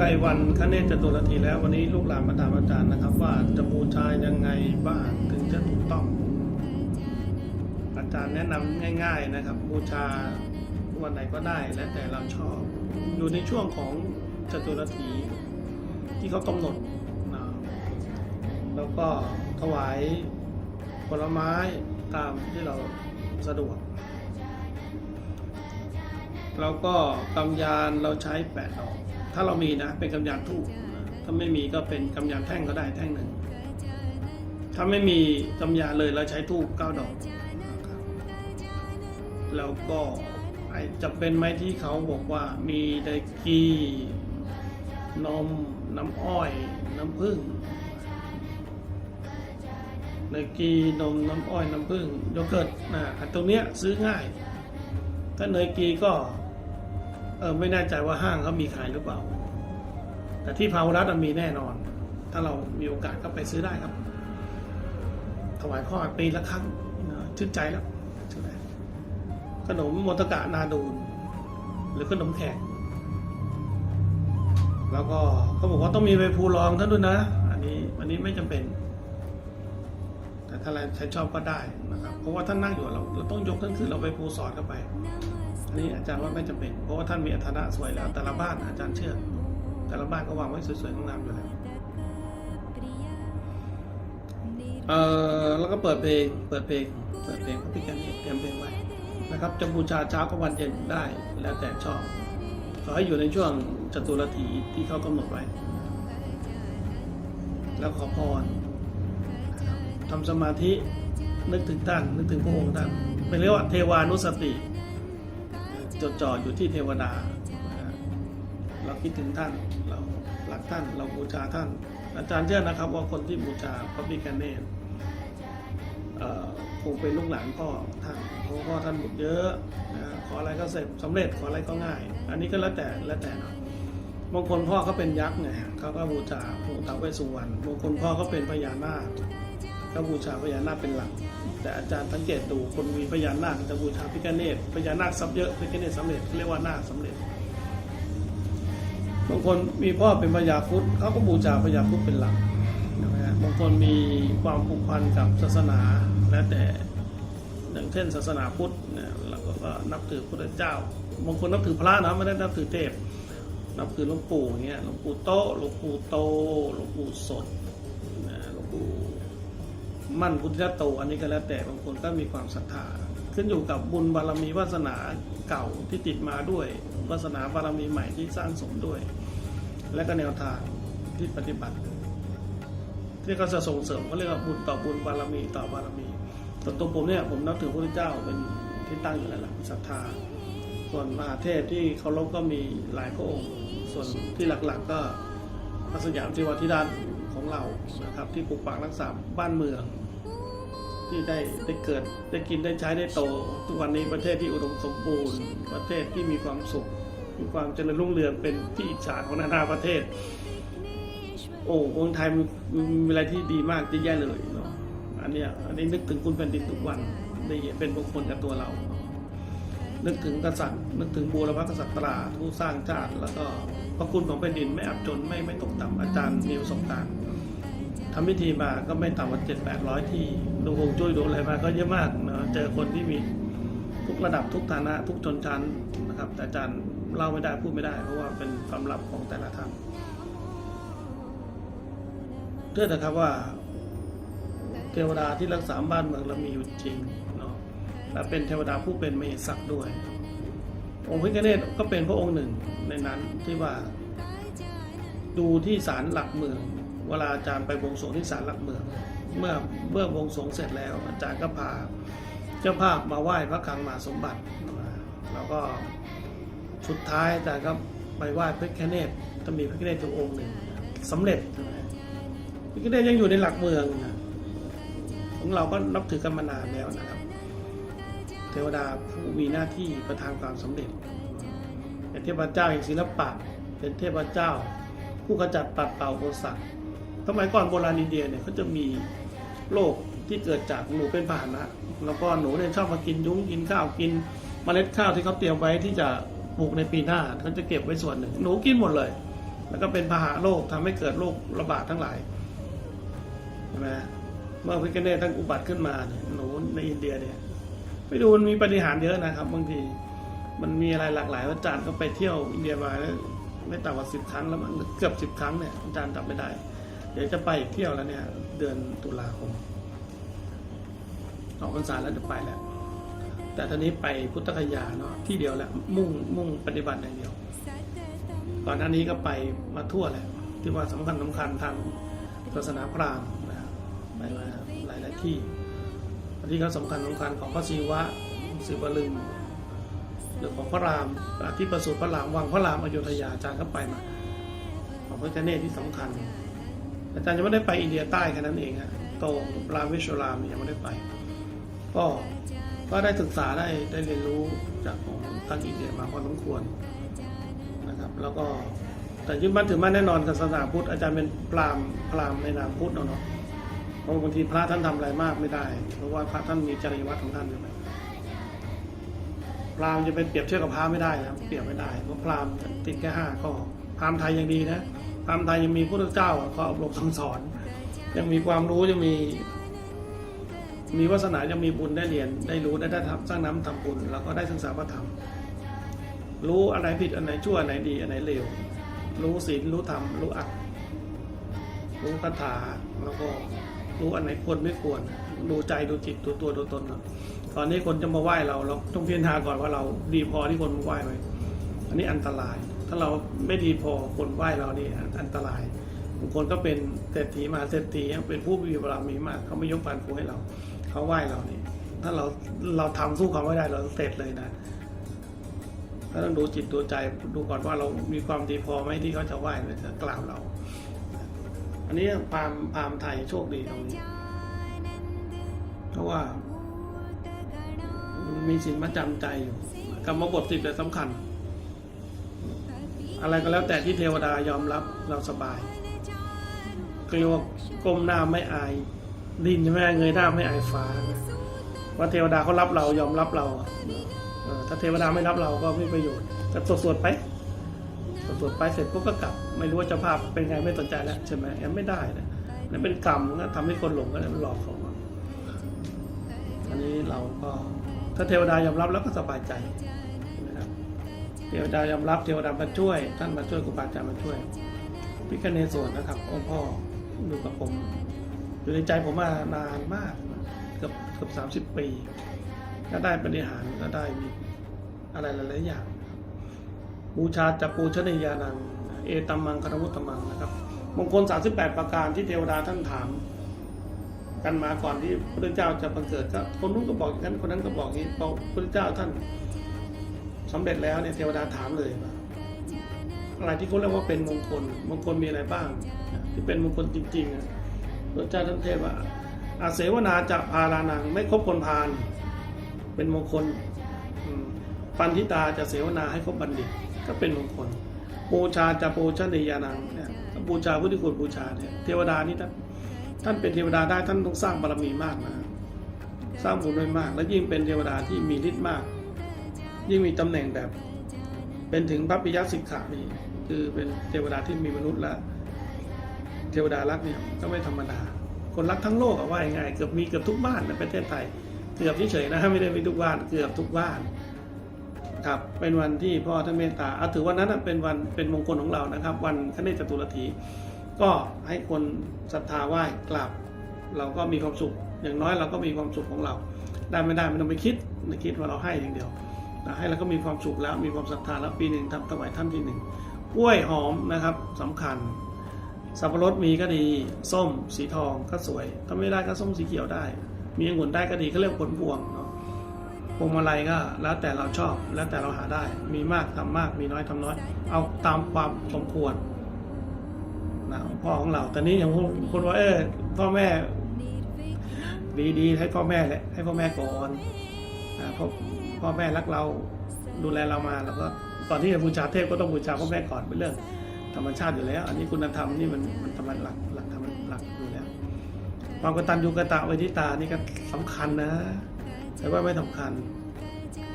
ใกล้วันคเนจตุรทีแล้ววันนี้ลูกหลานมาถามอาจารย์นะครับ ว่าจะบูชายังไงบ้างถึงจะถูกต้อง อาจารย์แนะนำง่าย ๆนะครับ บูชาวันไหนก็ได้แล้วแต่เราชอบ อยู่ในช่วงของจตุรทีที่เขากำหนดนะแล้วก็ถวายผลไม้ตามที่เราสะดวกแล้วก็กำยานเราใช้แปดดอก ถ้าเรามีนะเป็นกำยานทูบถ้าไม่มีก็เป็นกำยานแท่งก็ได้แท่งหนึ่ง ถ้าไม่มีกำยานเลยเราใช้ทูบเก้าดอกนะครับแล้วก็ไอจะเป็นไหมที่เขาบอกว่ามีไดกีนมน้ำอ้อย น้ำผึ้งไดกีนมน้ำอ้อยน้ำผึ้งโยเกิร์ตนะอันตรงเนี้ยซื้อง่าย ถ้าเนยกีก็ เออไม่แน่ใจว่าห้างเขามีขายหรือเปล่า แต่ที่พาวรัตมีแน่นอน ถ้าเรามีโอกาสก็ไปซื้อได้ครับ ถวายพ่อปีละครั้งชื่นใจแล้วชื่นใจขนมมตกะนาดูนหรือขนมแขกแล้วก็เขาบอกว่าต้องมีใบพลูรองท่านด้วยนะ อันนี้อันนี้ไม่จำเป็น แต่ถ้าใครชอบก็ได้นะครับ เพราะว่าท่านนั่งอยู่เราเราต้องยกท่านขึ้นเราไปภูสอดเข้าไป อันนี้อาจารย์ว่าไม่จำเป็น เพราะว่าท่านมีอัฐนะสวยแล้ว แต่ละบ้านอาจารย์เชื่อ แต่ละบ้านก็วางไว้สวยๆงามอยู่แล้วเอ่อแล้วก็เปิดเพลงเปิดเพลงเปิดเพลงพระพิฆเนศเตรียมเพลงไว้นะครับจะบูชาเช้ากับวันเย็นได้แล้วแต่ชอบขอให้อยู่ในช่วงจตุรถีที่เขากำหนดไว้ แล้วขอพรทำสมาธิ นึกถึงท่านนึกถึงพระองค์ท่านเป็นเรียกว่าเทวานุสติจดจ่ออยู่ที่เทวดา เราคิดถึงท่านเรารักท่านเราบูชาท่าน อาจารย์เชื่อนะครับว่าคนที่บูชาพระพิฆเนศคงเป็นลูกหลานพ่อท่านเพราะพ่อท่านบุญเยอะนะขออะไรก็เสร็จสำเร็จขออะไรก็ง่าย อันนี้ก็แล้วแต่แล้วแต่เนาะบางคนพ่อเขาเป็นยักษ์ไงเขาก็บูชาปู่ท้าวเวสสุวรรณบางคนพ่อเขาเป็นพญานาค ก็บูชาพญานาคเป็นหลัก แต่อาจารย์สังเกตดูคนมีพญานาคจะบูชาพิฆเนศพญานาคซับเยอะพิฆเนศสำเร็จเรียกว่านาคสำเร็จบางคนมีพ่อเป็นพญาครุดเขาก็บูชาพญาครุดเป็นหลักนะฮะบางคนมีความผูกพันกับศาสนาแล้วแต่อย่างเช่นศาสนาพุทธเนี่ยเราก็นับถือพระเจ้า บางคนนับถือพระนะไม่ได้นับถือเทพนับถือหลวงปู่อย่างเงี้ยหลวงปู่โตหลวงปู่โตหลวงปู่สด มั่นพุทธโต อันนี้ก็แล้วแต่บางคนก็มีความศรัทธา ขึ้นอยู่กับบุญบารมีวาสนาเก่าที่ติดมาด้วยวาสนาบารมีใหม่ที่สร้างสมด้วย และก็แนวทางที่ปฏิบัติที่เขาจะส่งเสริมเขาเรียกว่าบุญต่อบุญบารมีต่อบารมีส่วนตัวผมเนี่ยผมนับถือพระพุทธเจ้าเป็นที่ตั้งอยู่แล้วล่ะศรัทธา ส่วนมหาเทพที่เคารพก็มีหลายพระองค์ ส่วนที่หลักๆก็พระสยามเทวทิดาของเรานะครับที่ปกปักรักษาบ้านเมือง ที่ได้ได้เกิดได้กินได้ใช้ได้โต ทุกวันนี้ประเทศที่อุดมสมบูรณ์ ประเทศที่มีความสุข มีความเจริญรุ่งเรืองเป็นที่อิจฉาของนานาประเทศ โอ้เมืองไทยมีมีอะไรที่ดีมากเยอะแยะเลยเนาะอันเนี้ยอันนี้นึกถึงคุณแผ่นดินทุกวันได้เห็นเป็นมงคลกับตัวเรา นึกถึงกษัตริย์นึกถึงบูรพกษัตริย์ผู้สร้างชาติ แล้วก็พระคุณของแผ่นดินไม่อับจนไม่ไม่ตกต่ำอาจารย์มีประสบการทำพิธีมาก็ไม่ต่ำกว่าเจ็ดแปดร้อยที่ ดูฮวงจุ้ยดูอะไรมาก็เยอะมากเนาะเจอคนที่มีทุกระดับทุกฐานะ ทุกชนชั้นนะครับแต่อาจารย์เล่าไม่ได้พูดไม่ได้ เพราะว่าเป็นความลับของแต่ละท่านเชื่อนะครับว่า เทวดาที่รักษาบ้านเมืองเรามีอยู่จริงเนาะและเป็นเทวดาผู้เป็นมเหสักด้วย องค์พิฆเนศก็เป็นพระองค์หนึ่งในนั้นที่ว่าดูที่ศาลหลักเมือง เวลาอาจารย์ไปบวงสรวงที่ศาลหลักเมือง เมื่อเมื่อบวงสงเสร็จแล้ว อาจารย์ก็พาเจ้าภาพมาไหว้พระคลังมหาสมบัติ แล้วก็สุดท้ายอาจารย์ก็ไปไหว้พระพิฆเนศจะมีพระพิฆเนศอยู่องค์หนึ่งสำเร็จพระพิฆเนศยังอยู่ในหลักเมืองนะของเราก็นับถือกันมานานแล้วนะครับ เทวดาผู้มีหน้าที่ประทานความสำเร็จเป็นเทพเจ้าแห่งศิลปะ เป็นเทพเจ้า ผู้ขจัดปัดเป่าโทสะ สมัยก่อนโบราณอินเดียเนี่ยเขาจะมีโรคที่เกิดจากหนูเป็นพาหนะ แล้วก็หนูเนี่ยชอบมากินยุ้งกินข้าวกินเมล็ดข้าวที่เขาเตรียมไว้ที่จะปลูกในปีหน้าเขาจะเก็บไว้ส่วนหนึ่ง หนูกินหมดเลย แล้วก็เป็นพาหะโรคทำให้เกิดโรคระบาดทั้งหลายใช่ไหมเมื่อพิกเนตทั้งอุบัติขึ้นมาเนี่ยหนูในอินเดียเนี่ยไปดูมันมีปฏิหารย์เยอะนะครับ บางทีมันมีอะไรหลากหลายอาจารย์ก็ไปเที่ยวอินเดียมาแล้วไม่ต่ำกว่าสิบครั้งแล้วมั้งเกือบสิบครั้งเนี่ยอาจารย์จำไม่ได้ ดี๋ยวจะไปเที่ยวแล้วเนี่ย เดือนตุลาคมออกพรรษาแล้วจะไปแล้ว แต่ตอนนี้ไปพุทธคยาเนาะที่เดียวแหละมุ่งมุ่งปฏิบัติอย่างเดียวก่อนหน้านี้ก็ไปมาทั่วแหละที่ว่าสำคัญสำคัญทางศาสนาพราหมณ์นะครับไปมาหลายหลายที่ที่เขาสำคัญสำคัญของพระศิวะศิวลึงหรือของพระรามที่ประสูติพระรามวังพระรามอโยธยาอาจารย์ก็ไปมาของพระเจเนตที่สำคัญ อาจารย์ยังไม่ได้ไปอินเดียใต้แค่นั้นเองอะตรงรามวิชรามยังไม่ได้ไป ก็ก็ได้ศึกษาได้ได้เรียนรู้จากของทางอินเดียมาพอสมควรนะครับ แล้วก็แต่ยึดมั่นถือมั่นแน่นอนกับศาสนาพุทธอาจารย์เป็นพรามณ์พรามในนามพุทธเนาะเนเพราะบางทีพระท่านทำอะไรมากไม่ได้ เพราะว่าพระท่านมีจริยวัตรของท่านอยู่แล้วพรามจะเป็นเปรียบเทียบกับพระไม่ได้นะเปรียบไม่ได้เพราะพรามติดแค่ห้าข้อพรามไทยยังดีนะ พรามไทยยังมีพระเจ้าเขาอบรมสั่งสอน ยังมีความรู้ยังมี มีวาสนายังมีบุญได้เรียนได้รู้ได้ได้ทำสร้างน้ำทำบุญแล้วก็ได้ศึกษาพระธรรม รู้อะไรผิดอันไหนชั่วอันไหนดีอันไหนเลวรู้ศีลรู้ธรรมรู้อัตรู้คาถาแล้วก็รู้อันไหนควรไม่ควร ดูใจดูจิตดูตัวดูตนตอนนี้คนจะมาไหว้เราเราต้องพิจารณาก่อนว่าเราดีพอที่คนมาไหว้ไหมอันนี้อันตราย ถ้าเราไม่ดีพอคนไหว้เรานี่อันตรายบางคนก็เป็นเศรษฐีมหาเศรษฐีเป็นผู้มีบารมีมากเขาไม่ยกปานครูให้เราเขาไหว้เรานี่ถ้าเราเราทำสู้เขาไม่ได้เราเสร็จเลยนะก็ต้องดูจิตดูใจดูก่อนว่าเรามีความดีพอไหมที่เขาจะไหว้หรือจะกล่าวเรา อันนี้พรามณ์พามไทยโชคดีตรงนี้เพราะว่ามีสิ่งมาจำใจอยู่กรรมบทสิบแต่สำคัญ อะไรก็แล้วแต่ที่เทวดายอมรับเราสบายก็เรียกว่าก้มหน้าไม่อาย ดินใช่ไหมเงยหน้าไม่อายฟ้าว่าเทวดาเขารับเรายอมรับเราถ้าเทวดาไม่รับเราก็ไม่มีประโยชน์แต่สวดสวดๆไปสวดๆไปเสร็จปุ๊บก็กลับ ไม่รู้ว่าเจ้าภาพเป็นไงไม่สนใจแล้วใช่ไหมยังไม่ได้นะนั่นเป็นกรรมก็ทำให้คนหลงก็เลยมันหลอกเขาอะอันนี้เราก็ถ้าเทวดายอมรับแล้วก็สบายใจ เทวดายอมรับเทวดามาช่วย ท่านมาช่วยครูบาอาจารย์มาช่วยพิคเนศวรนะครับ องค์พ่ออยู่กับผมอยู่ในใจผมมานานมากเกือบเกือบสามสิบปี ก็ได้ปฏิหารก็ได้มีอะไรหลายๆอย่างบูชาจัปูชนียานัง เอตัมมังคารวุตตมังนะครับมงคล 38 ประการที่เทวดาท่านถาม กันมาก่อนที่พระเจ้าจะบังเกิดก็คนนู้นก็บอกอย่างนั้นคนนั้นก็บอกอย่างนี้พอพระเจ้าท่าน สำเร็จแล้วเนี่ยเทวดาถามเลยว่าอะไรที่เขาเรียกว่าเป็นมงคลมงคลมีอะไรบ้างที่เป็นมงคลจริงๆอะพระเจ้าท่านเทพว่าอาเสวนาจะพารานัง ไม่คบคนพาลเป็นมงคลปันทิตาจะเสวนาให้คบบัณฑิตก็เป็นมงคลบูชาจะปูชนียานังเนี่ยบูชาพุทธิคุณบูชาเนี่ยเทวดานี่ท่านท่านเป็นเทวดาได้ท่านต้องสร้างบารมีมากนะสร้างบุญไว้มาก และยิ่งเป็นเทวดาที่มีฤทธิ์มาก ยิ่งมีตำแหน่งแบบ เป็นถึงพระปิยสิกขานี่คือเป็นเทวดาที่มีมนุษย์และ เทวดารักเนี่ยก็ไม่ธรรมดา คนรักทั้งโลกอะว่ายังไงเกือบมีเกือบทุกบ้านในประเทศไทย เกือบเฉยๆนะไม่ได้มีทุกบ้านเกือบทุกบ้านครับเป็นวันที่พ่อท่านเมตตาเอาถือวันนั้นเป็นวันเป็นมงคลของเรานะครับ วันคเนศจตุรถี ก็ให้คนศรัทธาไหว้กราบเราก็มีความสุข อย่างน้อยเราก็มีความสุขของเรา ได้ไม่ได้ไม่ต้องไปคิดไม่คิดว่าเราให้อย่างเดียว นะให้แล้วก็มีความสุขแล้วมีความศรัทธาแล้วปีหนึ่งทำถวายท่านที่หนึ่งกล้วยหอมนะครับสำคัญ สับปะรดมีก็ดี ส้มสีทองก็สวย ถ้าไม่ได้ก็ส้มสีเขียวได้ มีองุ่นได้ก็ดีก็เรียกผลพวงเนาะพวงมาลัยก็แล้วแต่เราชอบแล้วแต่เราหาได้ มีมากทำมากมีน้อยทำน้อย เอาตามความสมควรนะพ่อของเราแต่นี้อย่างคนว่าเออพ่อแม่ดีๆให้พ่อแม่แหละให้พ่อแม่ก่อนนะพราะ พ่อแม่รักเราดูแลเรามาแล้วก็ก่อนที่จะบูชาเทพก็ต้องบูชาพ่อแม่ก่อนเป็นเรื่องธรรมชาติอยู่แล้ว อันนี้คุณธรรมนี่มันมันธรรมหลักหลักธรรมหลักอยู่แล้วความกตัญญูกตะเวทิตานี่ก็สำคัญนะ แต่ว่าไม่สำคัญ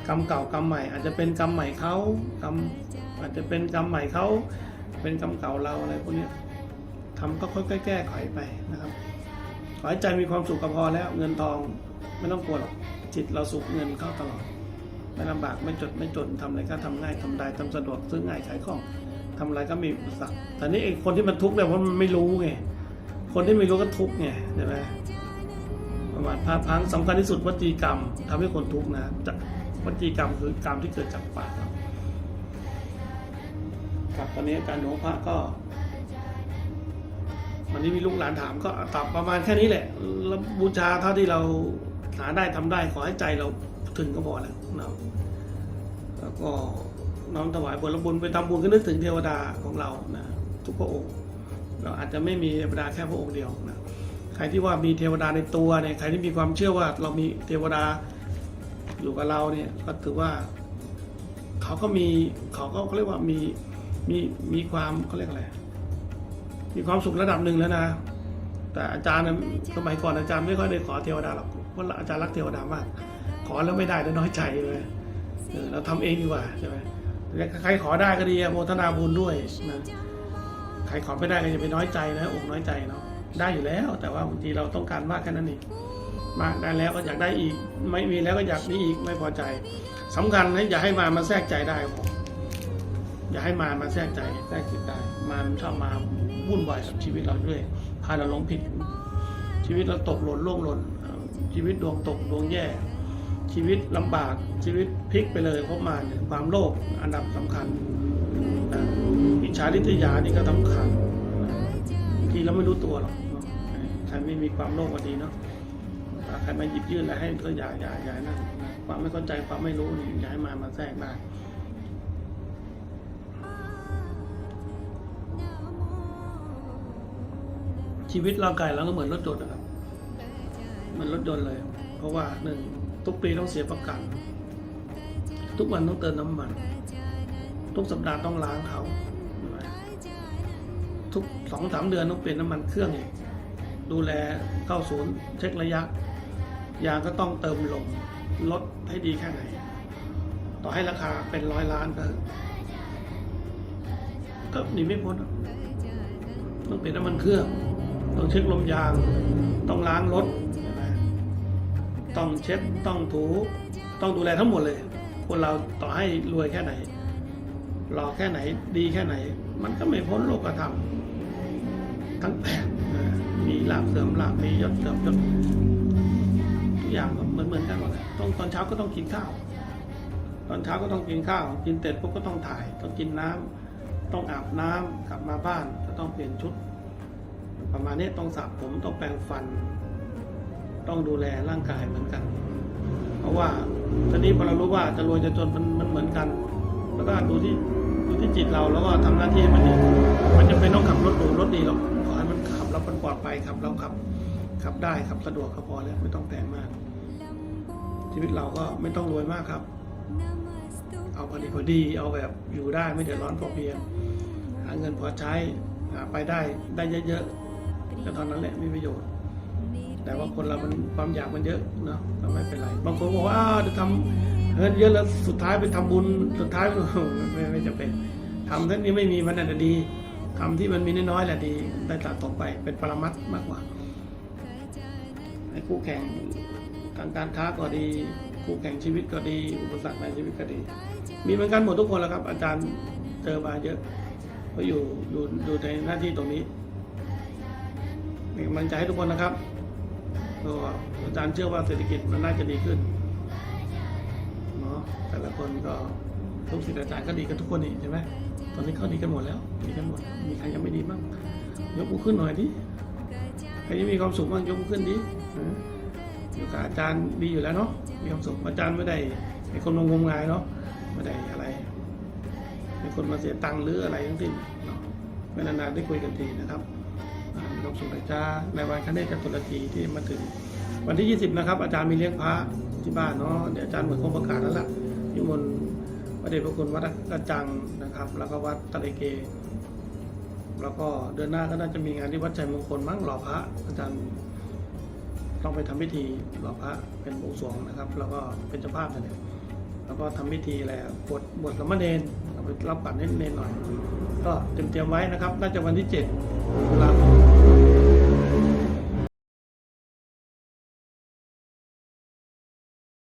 กรรมเก่ากรรมใหม่ อาจจะเป็นกรรมใหม่เขากรรมอาจจะเป็นกรรมใหม่เขาเป็นกรรมเก่าเราอะไรพวกนี้ทำก็ค่อยๆแก้ไขไปนะครับขอให้ใจมีความสุขก็พอแล้วเงินทองไม่ต้องกลัวหรอกจิตเราสุขเงินเข้าตลอด ไม่ลำบากไม่จดไม่จนทำอะไรก็ทำง่ายทำได้ทำสะดวกซื้อง่ายขายคล่องทำอะไรก็มีอุปสรรคแต่นี่ไอ้คนที่มันทุกข์เนี่ยเพราะมันไม่รู้ไงคนที่ไม่รู้ก็ทุกข์ไงใช่ไหมประมาณพาพังสำคัญที่สุดวจีกรรมทำให้คนทุกข์นะจากวจีกรรมคือกรรมที่เกิดจากปากครับตอนนี้อาจารย์หลวงพระก็วันนี้มีลูกหลานถามก็ตอบประมาณแค่นี้แหละแล้วบูชาเท่าที่เราหาได้ทำได้ขอให้ใจเราถึงก็พอแล้ว นาะแล้วก็น้อมถวายผลบุญไปทำบุญก็นึกถึงเทวดาของเรานะทุกพระองค์ เราอาจจะไม่มีเทวดาแค่พระองค์เดียวนะใครที่ว่ามีเทวดาในตัวเนี่ยใครที่มีความเชื่อว่าเรามีเทวดาอยู่กับเราเนี่ยก็ถือว่าเขาก็มีเขาก็เขาเรียกว่ามีมีมีความเขาเรียกอะไรมีความสุขระดับหนึ่งแล้วนะ แต่อาจารย์สมัยก่อนอาจารย์ไม่ค่อยได้ขอเทวดาหรอกเพราะอาจารย์รักเทวดามาก อแล้วไม่ได้แล้วน้อยใจเลยเออเราทำเองดีกว่าใช่ไหมใครขอได้ก็ดีโมทนาบุญด้วยนะใครขอไม่ได้ก็อย่าไปน้อยใจนะอกน้อยใจเนาะได้อยู่แล้ว แต่ว่าบางทีเราต้องการมากแค่นั้นเองมากได้แล้วก็อยากได้อีก ไม่มีแล้วก็อยากมีอีกไม่พอใจสำคัญนะอย่าให้มามาแทรกใจได้ผมอย่าให้มามาแทรกใจแทรกจิตได้มาชอบมาวุ่นวายกับชีวิตเราด้วยพาเราหลงผิด ชีวิตเราตกหล่นล่วงหล่นชีวิตดวงตกดวงแย่ ชีวิตลำบากชีวิตพลิกไปเลยเพราะมาเนี่ยความโลภอันดับสำคัญอิจฉาริษยานี่ก็สำคัญบางทีเราไม่รู้ตัวหรอกใครไม่มีความโลภก็ดีเนาะใครมาหยิบยื่นอะไรให้ก็อย่าอย่าอย่านะความไม่เข้าใจความไม่รู้นี่อย่าให้มามาแทรกได้ชีวิตร่างกายเราก็เหมือนรถยนต์นะครับ มันรถยนต์เลย เพราะว่าหนึ่ง ทุกปีต้องเสียประกัน ทุกวันต้องเติมน้ำมัน ทุกสัปดาห์ต้องล้างเขา ทุกสองสามเดือนต้องเปลี่ยนน้ำมันเครื่องอีกดูแลเข้าศูนย์ เช็คระยะ ยางก็ต้องเติมลมลดให้ดีแค่ไหน ต่อให้ราคาเป็นร้อยล้านก็ก็หนีไม่พ้นต้องเปลี่ยนน้ำมันเครื่อง ต้องเช็คลมยาง ต้องล้างรถ ต้องเช็ดต้องถูต้องดูแลทั้งหมดเลย คนเราต่อให้รวยแค่ไหนหล่อแค่ไหนดีแค่ไหน มันก็ไม่พ้นโลกธรรมทั้งแปดมีลาบเสริมลาบมียศเสริมยศทุกอย่างเหมือนเหมือนกันหมดต้องตอนเช้าก็ต้องกินข้าว ตอนเช้าก็ต้องกินข้าว กินเสร็จปุ๊บก็ต้องถ่าย ต้องกินน้ำต้องอาบน้ำกลับมาบ้านก็ต้องเปลี่ยนชุด ประมาณนี้ต้องสระผมต้องแปรงฟัน ต้องดูแลร่างกายเหมือนกัน เพราะว่าตอนนี้พอเรารู้ว่าจะรวยจะจนมันมันเหมือนกัน แล้วก็ดูที่ดูที่จิตเราแล้วก็ทำหน้าที่ให้มันดีมันจะเป็นต้องขับรถหรูรถดีหรอกขอให้มันขับแล้วมันปลอดภัยขับแล้วขับขับได้ขับสะดวกก็พอแล้วไม่ต้องแพงมาก ชีวิตเราก็ไม่ต้องรวยมากครับ เอาพอดีพอดีเอาแบบอยู่ได้ไม่เดือดร้อนพอเพียงหาเงินพอใช้หาไปได้ได้เยอะๆก็ตอนนั้นแหละมีประโยชน์ แต่ว่าคนเรามันความอยากมันเยอะเนาะก็ไม่เป็นไร บางคนบอกว่าจะทำเงินเยอะแล้วสุดท้ายไปทำบุญสุดท้ายไม่ไม่จะเป็นทำทั้งนี้ไม่มีมันอาจจะดีทำที่มันมีน้อยๆแหละดีได้ตัดต่อไปเป็นปรมัตมากกว่าให้คู่แข่งทางการค้าก็ดีคู่แข่งชีวิตก็ดี อุปสรรคในชีวิตก็ดี มีเหมือนกันหมดทุกคนแล้วครับ อาจารย์เจอมาเยอะก็อยู่อยู่อยู่ในหน้าที่ตรงนี้เป็นกำลังใจให้ทุกคนนะครับ ก็อาจารย์เชื่อว่าเศรษฐกิจมันน่าจะดีขึ้นเนาะแต่ละคนก็ทุกสิ่งอาจารย์ก็ดีกันทุกคนนี่ใช่ไหมตอนนี้เขาดีกันหมดแล้วดีกันหมดมีใครยังไม่ดีบ้างยกมือขึ้นหน่อยดิใครที่มีความสุขบ้างยกมือขึ้นดินะอยู่กับอาจารย์ดีอยู่แล้วเนาะมีความสุขอาจารย์ไม่ได้เป็นคนงมงายเนาะไม่ได้อะไรเป็นคนมาเสียตังค์หรืออะไรทั้งสิ้นเนาะไม่นานๆได้คุยกันทีนะครับ ความสุขนะจ้าในวันคเนศจตุรทีที่มาถึง วันที่ 20 นะครับ อาจารย์มีเลี้ยงพระที่บ้านเนาะเดี๋ยวอาจารย์เหมือนคงประกาศแล้วล่ะนิมนต์พระเดชพระคุณวัดกระจังนะครับ แล้วก็วัดตะเลเก แล้วก็เดือนหน้าก็น่าจะมีงานที่วัดชัยมงคลมั้งหล่อพระ อาจารย์ต้องไปทำพิธีหล่อพระเป็นบวงสรวงนะครับ แล้วก็เป็นเจ้าภาพนั่นเองแล้วก็ทำพิธีอะไรอะบวชบวชสามเณรเอาไปรับปัดให้เนรหน่อย ก็เตรียมเตรียมไว้นะครับ น่าจะวันที่7ตุลาคม